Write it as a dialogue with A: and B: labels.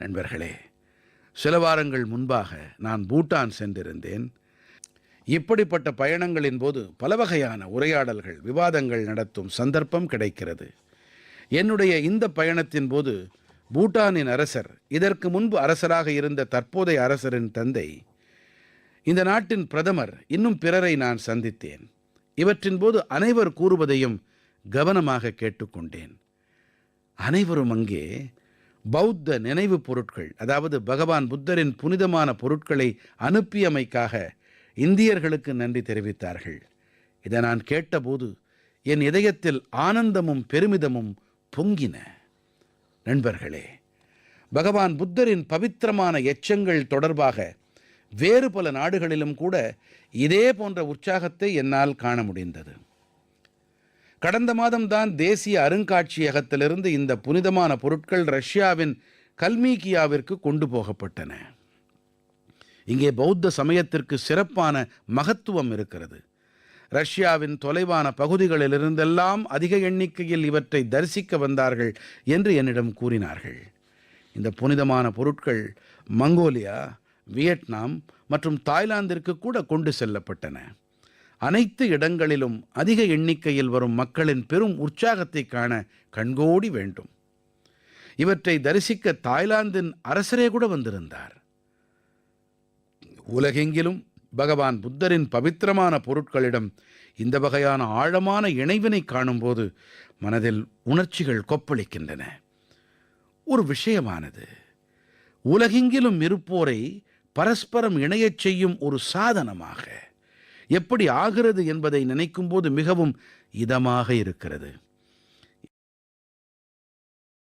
A: நண்பர்களே சில வாரங்கள் முன்பாக நான் பூட்டான் சென்றிருந்தேன். இப்படிப்பட்ட பயணங்களின் போது பல வகையான உரையாடல்கள் விவாதங்கள் நடத்தும் சந்தர்ப்பம் கிடைக்கிறது. என்னுடைய இந்த பயணத்தின் போது பூட்டானின் அரசர் இதற்கு முன்பு அரசராக இருந்த தற்போதைய அரசரின் தந்தை இந்த நாட்டின் பிரதமர் இன்னும் பிறரை நான் சந்தித்தேன். இவற்றின் போது அனைவர் கூறுவதையும் கவனமாக கேட்டுக்கொண்டேன். அனைவரும் அங்கே பௌத்த நினைவுப் பொருட்கள் அதாவது பகவான் புத்தரின் புனிதமான பொருட்களை அனுப்பியமைக்காக இந்தியர்களுக்கு நன்றி தெரிவித்தார்கள். இதை நான் கேட்டபோது என் இதயத்தில் ஆனந்தமும் பெருமிதமும் பொங்கின. நண்பர்களே பகவான் புத்தரின் பவித்திரமான எச்சங்கள் தொடர்பாக வேறு பல நாடுகளிலும் கூட இதே போன்ற உற்சாகத்தை என்னால் காண முடிந்தது. கடந்த மாதம்தான் தேசிய அருங்காட்சியகத்திலிருந்து இந்த புனிதமான பொருட்கள் ரஷ்யாவின் கல்மீகியாவிற்கு கொண்டு போகப்பட்டன. இங்கே பௌத்த சமயத்திற்கு சிறப்பான மகத்துவம் இருக்கிறது. ரஷ்யாவின் தொலைவான பகுதிகளிலிருந்தெல்லாம் அதிக எண்ணிக்கையில் இவற்றை தரிசிக்க வந்தார்கள் என்று என்னிடம் கூறினார்கள். இந்த புனிதமான பொருட்கள் மங்கோலியா வியட்நாம் மற்றும் தாய்லாந்திற்கு கூட கொண்டு செல்லப்பட்டன. அனைத்து இடங்களிலும் அதிக எண்ணிக்கையில் வரும் மக்களின் பெரும் உற்சாகத்தை காண கண்கோடி வேண்டும். இவற்றை தரிசிக்க தாய்லாந்தின் அரசரே கூட வந்திருந்தார். உலகெங்கிலும் பகவான் புத்தரின் பவித்திரமான பொருட்களிடம் இந்த வகையான ஆழமான இணைவினை காணும்போது மனதில் உணர்ச்சிகள் கொப்பளிக்கின்றன. ஒரு விஷயமானது உலகெங்கிலும் இருப்போரை பரஸ்பரம் இணையச் செய்யும் ஒரு சாதனமாக எப்படி ஆகிறது என்பதை நினைக்கும்போது மிகவும் இதமாக இருக்கிறது.